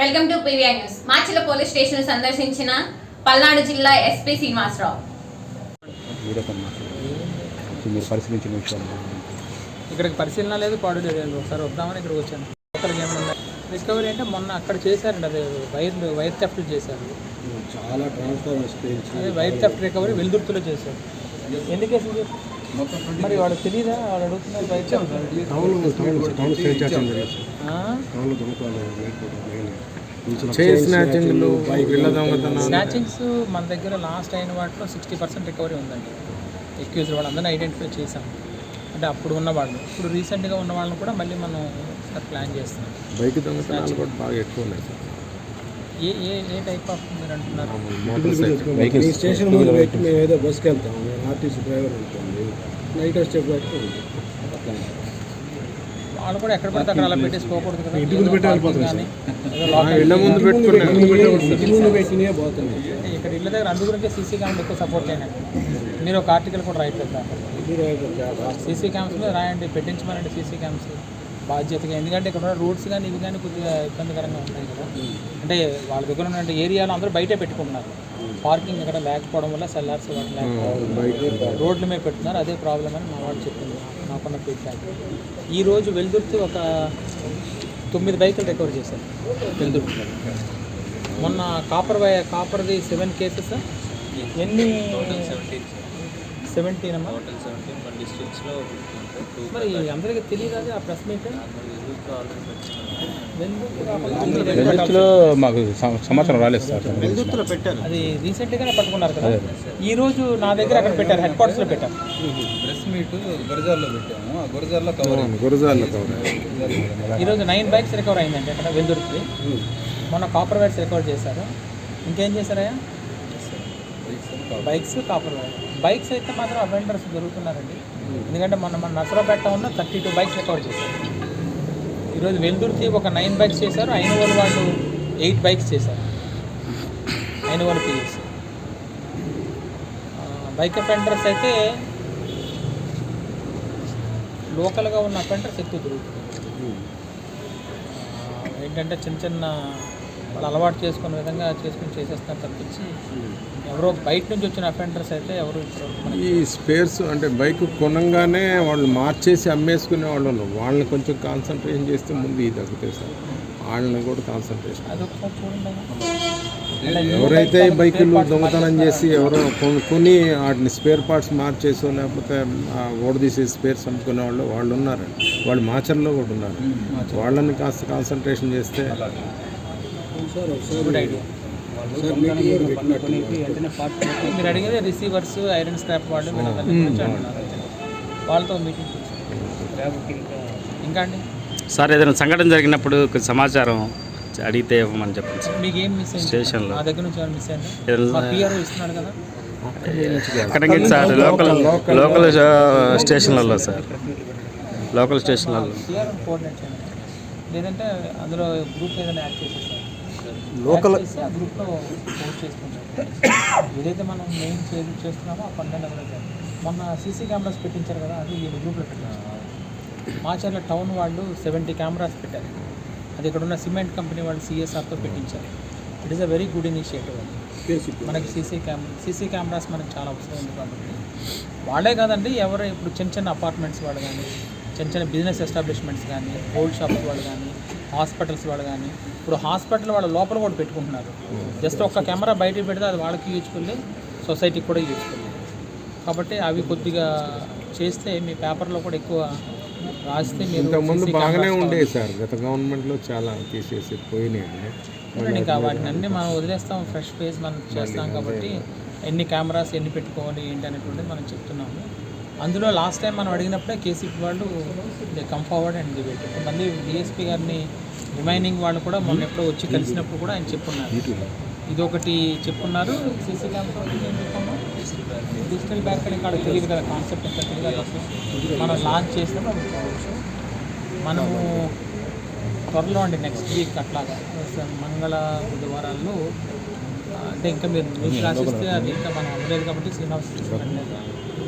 Welcome to PVR news. మాచిల police station సందర్శించిన పల్నాడు జిల్లా SP Srinivasarao. ఇక్కడికి పరిశీలన లేదు పాడు లేదు. ఒకసారి వద్దామని ఇక్కడికి వచ్చాను. లోకల్కి ఏమైనా అంటే మొన్న అక్కడ చేశారండి అదే వైర్ వైర్ థెఫ్ట్ చేశారు. చాలా ట్రాన్స్ఫార్మర్ ఎక్స్పీరియన్స్ అదే వైర్ థెఫ్ట్ రికవరీ వెలుదుర్తిలో చేశారు. ఎందుకు కేసులు? మరి వాడు తెలియదా వాడు అడుగుతున్నారు స్నాచింగ్స్ మన దగ్గర లాస్ట్ అయిన వాటిలో సిక్స్టీ పర్సెంట్ రికవరీ ఉందండి. ఎక్యూజ్ వాళ్ళందరినీ ఐడెంటిఫై చేసాం అంటే అప్పుడు ఉన్న వాళ్ళు. ఇప్పుడు రీసెంట్గా ఉన్న వాళ్ళని కూడా మళ్ళీ మనం ఒకసారి ప్లాన్ చేస్తున్నాం బైక్ దొంగతనాలు కూడా బాగా ఎక్కువ ఉన్నాయి సార్. ఏ ఏ ఏ టైప్ ఆఫ్ మీరు అంటున్నారు? స్టేషన్ ముందు పెట్టి మేము ఏదో బస్కి వెళ్తాం. నేను ఆర్టీసీ డ్రైవర్ ఉంటుంది నైట్ వచ్చే బయటకు. వాళ్ళు కూడా ఎక్కడ పడితే అక్కడ అలా పెట్టేసుకోకూడదు కదా. ఇంటి ముందు అంటే ఇక్కడ ఇళ్ళ దగ్గర అందు గురించి సీసీ క్యామ్స్ ఎక్కువ సపోర్ట్ మీరు ఒక ఆర్టికల్ కూడా రాయట్లేదు ఇది అయిపోతుంది. సీసీ క్యామ్స్ మీద రాయండి పెట్టించమనండి సీసీ క్యామ్స్ బాధ్యతగా. ఎందుకంటే ఇక్కడ రూట్స్ కానీ ఇవి కానీ కొద్దిగా ఇబ్బందికరంగా ఉన్నాయి కదా. అంటే వాళ్ళ దగ్గర ఉన్న ఏరియాలో అందరూ బయటే పెట్టుకుంటున్నారు. పార్కింగ్ ఇక్కడ లేకపోవడం వల్ల సెల్లార్స్ వాటి లేకపోవడం రోడ్ల మీద పెడుతున్నారు అదే ప్రాబ్లం అని మా వాడు చెప్పింది నాకున్న ఫీడ్బ్యాక్ ఈ రోజు వెల్దుర్తి ఒక తొమ్మిది బైకులు రికవర్ చేశారు. వెల్దుర్తి. మొన్న కాపర్ వై కాపర్ది సెవెన్ కేసెస్ ఎన్ని సెవెంటీన్ అమ్మా? మరి అందరికీ తెలియదు అది ఆ ప్రెస్ మీట్ వెల్లుత్తిలో మాకు సమ- సమాచారం రాలేదు సార్. అది రీసెంట్గానే పట్టుకున్నారు కదా. ఈ రోజు నా దగ్గర అక్కడ పెట్టారు హెడ్ క్వార్టర్స్లో పెట్టారు. ప్రెస్ మీట్ గురజాల్లో పెట్టాము. ఆ గురజాల్లో కవర్ అయింది. గురజాల్లో కవర్ ఈరోజు నైన్ బైక్స్ రికవర్ అయిందండి అక్కడ వెల్దుర్తి మొన్న కాపర్ వైర్స్ రికవర్ చేశారు. ఇంకేం చేశారయ్యా బైక్స్ కాపర్ వైర్ బైక్స్ అయితే మాత్రం అవెండర్స్ దొరుకుతున్నారండి. ఎందుకంటే మొన్న మన నసరాపేట ఉన్న థర్టీ టూ బైక్స్ రికవర్ చేశారు. ఈరోజు వెల్దుర్తి ఒక నైన్ బైక్స్ చేశారు ఐనవోల్ వాళ్ళు ఎయిట్ బైక్స్ చేశారు. ఐనవోల్ పిఎస్. బైక్ అఫెండర్స్ అయితే లోకల్గా ఉన్న అఫెండర్స్ ఎక్కువ దొరుకుతుంది ఏంటంటే చిన్న చిన్న వాళ్ళు అలవాటు చేసుకునే విధంగా చేసుకుని చేసేస్తారు తప్పించి ఎవరో బయట నుంచి వచ్చిన అఫెండర్స్ అయితే ఎవరు ఈ స్పేర్స్ అంటే బైక్ కొనంగానే వాళ్ళు మార్చేసి అమ్మేసుకునే వాళ్ళు ఉన్నారు వాళ్ళని కొంచెం కాన్సన్ట్రేషన్ చేస్తే ముందు ఇది తగ్గుతాయి సార్ వాళ్ళని కూడా కాన్సన్ట్రేషన్ ఎవరైతే ఈ బైకులు దొంగతనం చేసి ఎవరో కొను- కొని వాటిని స్పేర్ పార్ట్స్ మార్చేసో లేకపోతే ఓడదీసి స్పేర్స్ అమ్ముకునే వాళ్ళు వాళ్ళు ఉన్నారండి వాళ్ళు మాచర్లో కూడా ఉన్నారు. వాళ్ళని కాస్త కాన్సన్ట్రేషన్ చేస్తే సార్ ఒకసారి ఐడియా మీరు అడిగేది రిసీవర్స్ ఐరన్ స్క్రాప్ వాళ్ళు వాళ్ళతో మీటింగ్ ఇంకా అండి? సార్ ఏదైనా సంఘటన జరిగినప్పుడు సమాచారం అడిగితే ఇవ్వమని చెప్పండి సార్. మీకు ఏం మిస్ అయింది? స్టేషన్లో. నా దగ్గర నుంచి మిస్ మా పిఆర్ఓ ఇస్తున్నాడు కదా. అక్కడికి సార్ లోకల్ లోకల్ స్టేషన్లలో సార్. లోకల్ స్టేషన్లలో. లేదంటే అందులో గ్రూప్ ఏదైనా యాడ్ చేసేసారు లోకల్ గ్రూప్లో పోస్ట్ చేసుకుంటాం ఏదైతే మనం మెయిన్ చేసి చేస్తున్నామో ఆ పన్నెండు మొన్న సీసీ కెమెరాస్ పెట్టించారు కదా అది ఈ గ్రూప్లో పెట్టారు మాచర్ల టౌన్ వాళ్ళు సెవెంటీ కెమెరాస్ పెట్టారు. అది ఇక్కడ ఉన్న సిమెంట్ కంపెనీ వాళ్ళు సిఎస్ఆర్తో పెట్టించారు. It is a very good initiative అది. మనకి సీసీ కెమెరా సీసీ కెమెరాస్ మనకి చాలా అవసరం ఉంది కాబట్టి. వాళ్ళే కాదండి ఎవరు ఇప్పుడు చిన్న చిన్న అపార్ట్మెంట్స్ వాళ్ళు కానీ చిన్న చిన్న బిజినెస్ ఎస్టాబ్లిష్మెంట్స్ కానీ గోల్డ్ షాప్స్ వాళ్ళు కానీ హాస్పిటల్స్ వాళ్ళు కానీ ఇప్పుడు హాస్పిటల్ వాళ్ళ లోపల కూడా పెట్టుకుంటున్నారు. జస్ట్ ఒక్క కెమెరా బయటికి పెడితే అది వాళ్ళకి యూజ్ఫుల్ సొసైటీకి కూడా యూజ్ఫుల్ కాబట్టి అవి కొద్దిగా చేస్తే మీ పేపర్లో కూడా ఎక్కువ రాస్తే మీరు ఇంతకుముందు బాగానే ఉండేవి సార్. గత గవర్నమెంట్లో చాలా తీసేసి పోయినాయండి చూడండి ఇంకా వాటిని అన్ని మనం వదిలేస్తాం ఫ్రెష్ పేజ్ మనం చేస్తాం కాబట్టి ఎన్ని కెమెరాస్ ఎన్ని పెట్టుకోవాలి ఏంటి అనేటువంటిది మనం చెప్తున్నాము. అందులో లాస్ట్ టైం మనం అడిగినప్పుడే కేసీపీ వాళ్ళు they come forward and debate మళ్ళీ డిఎస్పీ గారిని రిమైనింగ్ వాళ్ళు కూడా మొన్న ఎప్పుడో వచ్చి కలిసినప్పుడు కూడా ఆయన చెప్పున్నారు. ఇది ఒకటి చెప్పున్నారు. సీసీ డిజిటల్ బ్యాక్ అని ఇక్కడ తెలియదు కదా కాన్సెప్ట్ ఎంత తెలియదు మనం లాంచ్ చేసినప్పుడు మనము త్వరలో అండి నెక్స్ట్ వీక్ అట్లాగా స- మంగళ బుధవారాల్లో అంటే ఇంకా మీరు న్యూస్ రాసిస్తే అది ఇంకా మనం అవ్వలేదు కాబట్టి Srinivas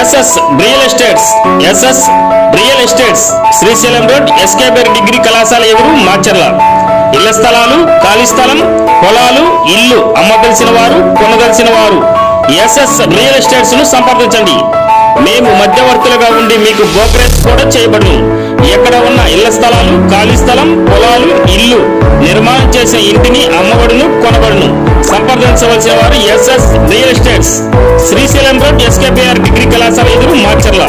SS real estates SS real estates Srisailam road SKBR degree కళాశాల ఎదురు మాచర్ల. ఇళ్ళ స్థలాలు ఖాళీ స్థలం పొలాలు ఇల్లు అమ్మదలిసిన వారు కొనదలిసిన వారు. ఎస్ఎస్ రియల్ ఎస్టేట్స్ను సంప్రదించండి. మేము మధ్యవర్తులుగా ఉండి మీకు బ్రోకరేజ్ కూడా చేయబడును. ఎక్కడ ఉన్న ఇళ్ళ స్థలాలు ఖాళీ స్థలం పొలాలు ఇల్లు నిర్మాణం చేసిన ఇంటిని అమ్మబడును కొనబడును. సంప్రదించవలసిన వారు SS real estates Srisailam road SKBR degree కళాశాల ఎదురు మార్చర్ల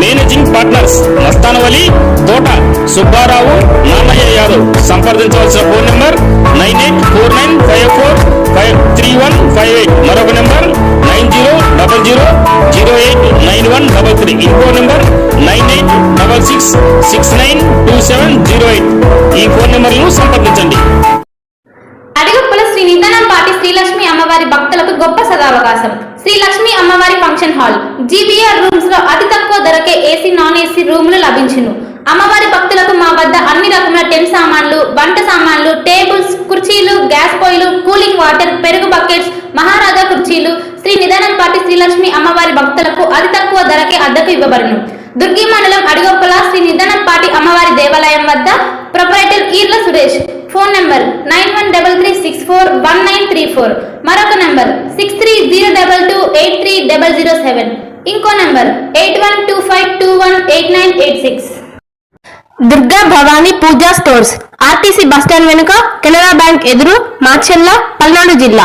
మేనేజింగ్ పార్ట్నర్స్ మస్తానవలి తోట సుబ్బారావు నాన్నయ్య యాదవ్. సంప్రదించవలసిన phone number nine eight four nine five four five three one five eight. మరొక number nine zero double zero zero eight nine one double three. ఇంకో number nine eight double six six nine two seven zero eight. ఈ phone నెంబర్లను సంప్రదించండి. శ్రీ నిదానం పాటి శ్రీలక్ష్మి అమ్మవారి భక్తులకు గొప్ప సదావకాశం. శ్రీ లక్ష్మి అమ్మవారి ఫంక్షన్ హాల్. జీబీఆర్ రూమ్స్లో అతి తక్కువ ధరకే ఏసీ నాన్ ఏసీ రూములు లభించును. అమ్మవారి భక్తులకు మా వద్ద అన్ని రకముల టెన్ సామాన్లు వంట సామాన్లు టేబుల్స్ కుర్చీలు గ్యాస్ పొయ్యిలు కూలింగ్ వాటర్ పెరుగు బకెట్స్ మహారాజా కుర్చీలు శ్రీ నిదానంపాటి శ్రీలక్ష్మి అమ్మవారి భక్తులకు అతి తక్కువ ధరకే అద్దెకు ఇవ్వబడును. దుర్గి మండలం అడిగొప్పల శ్రీ నిదానంపాటి అమ్మవారి దేవాలయం వద్ద proprietor Eerla Suresh. Phone number nine one double three six four one nine three four. మరొక number six three zero double two eight three double zero seven. ఇంకో number eight one two five two one eight nine eight six. Durga Bhavani Pooja stores. RTC bus stand వెనుక Canara bank ఎదురు మాచెల్ల పల్నాడు జిల్లా.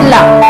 心了。